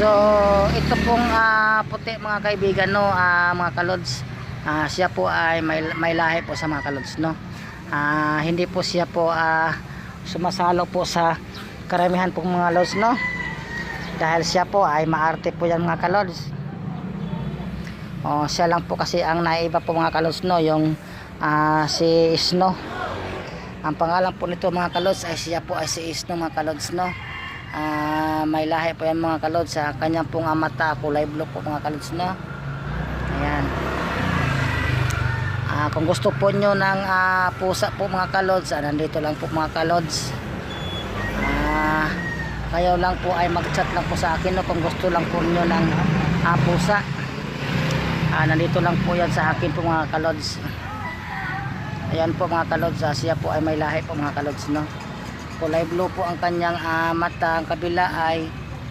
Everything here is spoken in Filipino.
So, ito pong ah, puti mga kaibigan no, ah, mga kalods. Ah, siya po ay may, may lahi po sa mga kalods no. Ah, hindi po siya po ah, sumasalo po sa karamihan pong mga lods no. Dahil siya po ay maarte po yan mga kalods. Oh, siya lang po kasi ang naiba po mga kalods no, yung ah, si Snow. Ang pangalan po nito mga kalods ay siya po ay si Snow mga kalods no. Ah, may lahi po yan mga kalods sa kanyang pong ah, mata kulay blue po mga kalods no. Ayan. Ah, kung gusto po nyo ng ah, pusa po mga kalods, ah, nandito lang po mga kalods. Ah, kayo lang po ay mag-chat lang po sa akin no, kung gusto lang po nyo ng ah, pusa. Ah, nandito lang po yan sa akin po mga kalods. Ayan po mga kalods, ah, siya po ay may lahi po mga kalods no. Kulay blue po ang kanyang ah, mata, ang kabila ay